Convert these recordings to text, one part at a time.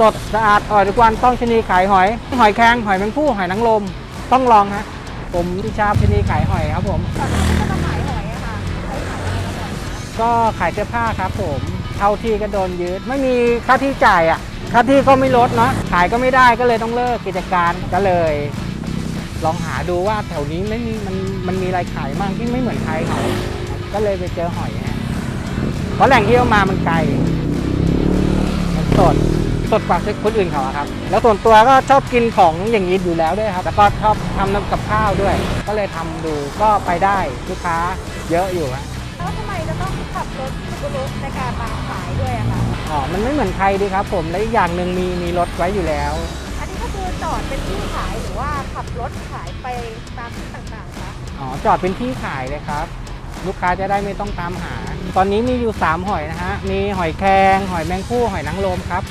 สดสะอาดอร่อยทุกวันต้องชะนีขายหอย หอยแครงหอยแมงผู้หอยนางรมต้องลองฮะผมพิชาชะนีขายหอยครับผมก่อนหน้าที่จะมาขายหอยอะค่ะใช้ขายอะไรมาก่อนคะก็ขายเสื้อผ้าครับผมเท่าที่ก็โดนยึดไม่มีค่าที่จ่ายอะค่าที่ก็ไม่ลดเนาะขายก็ไม่ได้ก็เลยต้องเลิกกิจการก็เลย ลองหาดูว่าแถวนี้ไม่มีมันมันมีอะไรขายบ้างที่ไม่เหมือนใครเขาก็เลยไปเจอหอยฮะเพราะแหล่งที่เอามามันไกลมันสด สดกว่าคนอื่นเขาอะครับ แล้วส่วนตัวก็ชอบกินของอย่างนี้อยู่แล้วด้วยครับ แล้วก็ชอบทำน้ำกับข้าวด้วย ก็เลยทำดูก็ไปได้ลูกค้าเยอะอยู่ฮะแล้วทำไมจะต้องขับรถสุกุรุในการมาขายด้วยอะคะอ๋อ มันไม่เหมือนใครดีครับผมและอีกอย่างหนึ่งมีมีรถไว้อยู่แล้ว อันนี้ก็คือจอดเป็นที่ขายหรือว่าขับรถขายไปตามที่ต่างๆคะอ๋อจอดเป็นที่ขายเลยครับ ลูกค้าจะได้ไม่ต้องตามหา ตอนนี้มีอยู่ 3 หอยนะฮะมีหอยแครงหอยแมงผู้หอยนางรมครับ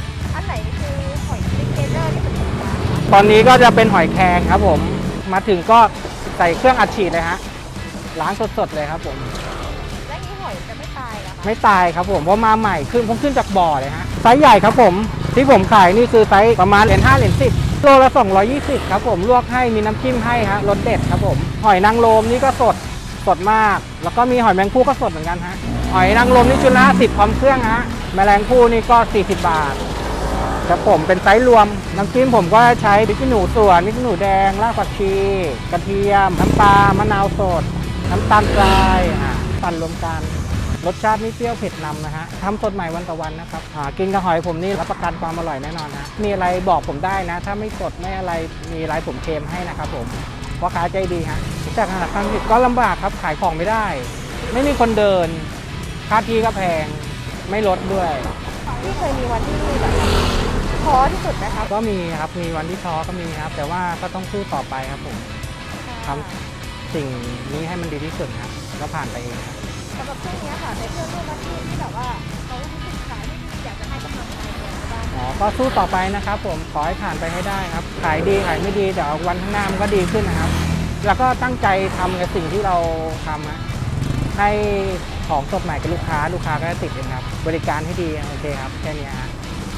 ตอนนี้ก็จะเป็นหอยแครงครับผม มาถึงก็ใส่เครื่องอัดฉีดเลยฮะ ล้างสดๆเลยครับผม และนี้หอยจะไม่ตายเหรอคะไม่ตายครับผม เพราะมาใหม่ขึ้นผมขึ้นจากบ่อเลยฮะ ไซส์ใหญ่ครับผม ที่ผมขายนี่คือไซส์ประมาณเหรียญ5เหรียญ10โลละ 220 ครับผมลวกให้มีน้ำจิ้มให้ฮะรสเด็ดครับผม หอยนางรมนี่ก็สดสดมาก แล้วก็มีหอยแมงผู้ก็สดเหมือนกันฮะ หอยนางรมนี่ชุดละ10พร้อมเครื่องฮะ แมลงผู้นี่ก็ 40 บาท ครับผมเป็นไซส์รวม น้ำจิ้มผมก็ใช้พริกขี้หนูส่วนพริกขี้หนูแดง รากผักชี กระเทียม น้ำปลามะนาวสด น้ำตาลทรายอะปั่นรวมกัน รสชาตินี่เปรี้ยวเผ็ดนำนะฮะทำสดใหม่วันต่อวันนะครับอ่ากินกับหอยผมนี่รับประกันความอร่อยแน่นอนนะมีอะไรบอกผมได้นะ ถ้าไม่สดไม่อะไรมีอะไรผมเค็มให้นะครับผมพ่อค้าใจดีฮะจากขนาดทางผิดก็ลำบากครับขายของไม่ได้ ไม่มีคนเดินค่าที่ก็แพงไม่ลดด้วย ที่เคยมีวันที่แบบ ท้อที่สุดไหมคะก็มีครับมีวันที่ท้อก็มีครับ แต่ว่าก็ต้องสู้ต่อไปครับผมทำสิ่งนี้ให้มันดีที่สุดครับก็ผ่านไปเองครับสำหรับช่วงนี้ค่ะในเพื่อนร่วมอาชีพที่แบบว่าเขารู้สึกขายไม่ดีอยากจะให้กำลังใจอะไรบ้างอ๋อก็สู้ต่อไปนะครับ ผมขอให้ผ่านไปให้ได้ครับขายดีขายไม่ดีเดี๋ยววันข้างหน้ามันก็ดีขึ้นนะครับ แล้วก็ตั้งใจทำในสิ่งที่เราทำนะให้ของสดใหม่กับลูกค้า ลูกค้าก็จะติดเองครับ บริการให้ดีโอเคครับแค่นี้ฮะ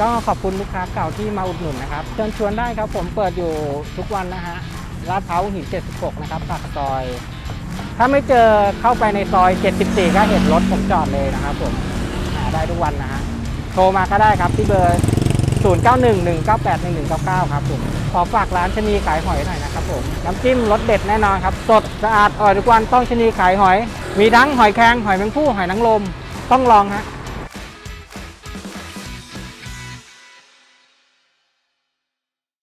ก็ขอบคุณลูกค้าเก่าที่มาอุดหนุนนะครับเชิญชวนได้ครับผมเปิดอยู่ทุกวันนะฮะลาดพร้าวหิน 76 นะครับปากซอย ถ้าไม่เจอเข้าไปในซอย 74 ก็เห็นรถผมจอดเลยนะครับผมหาได้ทุกวันนะฮะโทรมาก็ได้ครับที่เบอร์ 0911981199 ครับผมขอฝากร้านชะนีขายหอยหน่อยนะครับผมน้ำจิ้มรสเด็ดแน่นอนครับ สดสะอาดอร่อยทุกวันต้องชะนีขายหอย มีทั้งหอยแครงหอยแมงผู้หอยนางรมต้องลองฮะ